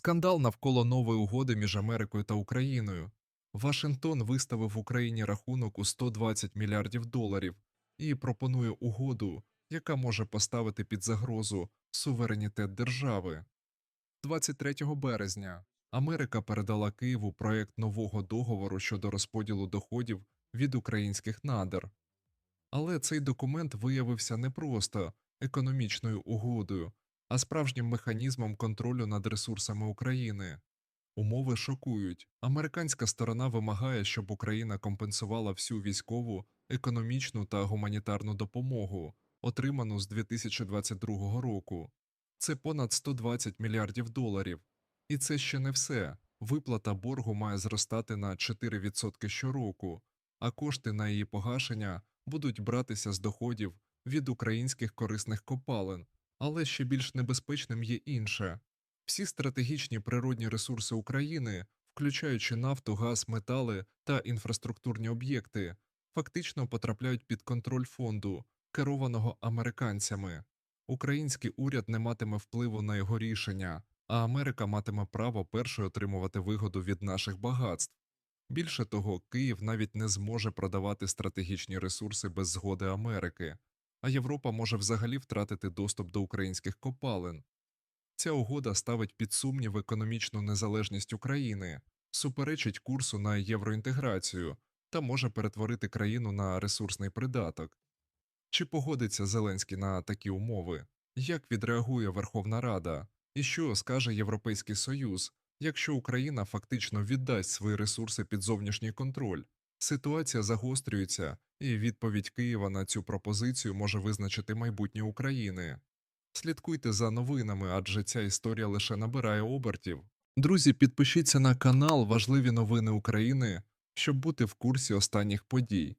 Скандал навколо нової угоди між Америкою та Україною. Вашингтон виставив Україні рахунок у 120 мільярдів доларів і пропонує угоду, яка може поставити під загрозу суверенітет держави. 23 березня Америка передала Києву проект нового договору щодо розподілу доходів від українських надр. Але цей документ виявився не просто економічною угодою, а справжнім механізмом контролю над ресурсами України. Умови шокують. Американська сторона вимагає, щоб Україна компенсувала всю військову, економічну та гуманітарну допомогу, отриману з 2022 року. Це понад 120 мільярдів доларів. І це ще не все. Виплата боргу має зростати на 4% щороку, а кошти на її погашення будуть братися з доходів від українських корисних копалин, але ще більш небезпечним є інше. Всі стратегічні природні ресурси України, включаючи нафту, газ, метали та інфраструктурні об'єкти, фактично потрапляють під контроль фонду, керованого американцями. Український уряд не матиме впливу на його рішення, а Америка матиме право першою отримувати вигоду від наших багатств. Більше того, Київ навіть не зможе продавати стратегічні ресурси без згоди Америки, а Європа може взагалі втратити доступ до українських копалин. Ця угода ставить під сумнів економічну незалежність України, суперечить курсу на євроінтеграцію та може перетворити країну на ресурсний придаток. Чи погодиться Зеленський на такі умови? Як відреагує Верховна Рада? І що скаже Європейський Союз, якщо Україна фактично віддасть свої ресурси під зовнішній контроль? Ситуація загострюється, і відповідь Києва на цю пропозицію може визначити майбутнє України. Слідкуйте за новинами, адже ця історія лише набирає обертів. Друзі, підпишіться на канал Важливі новини України, щоб бути в курсі останніх подій.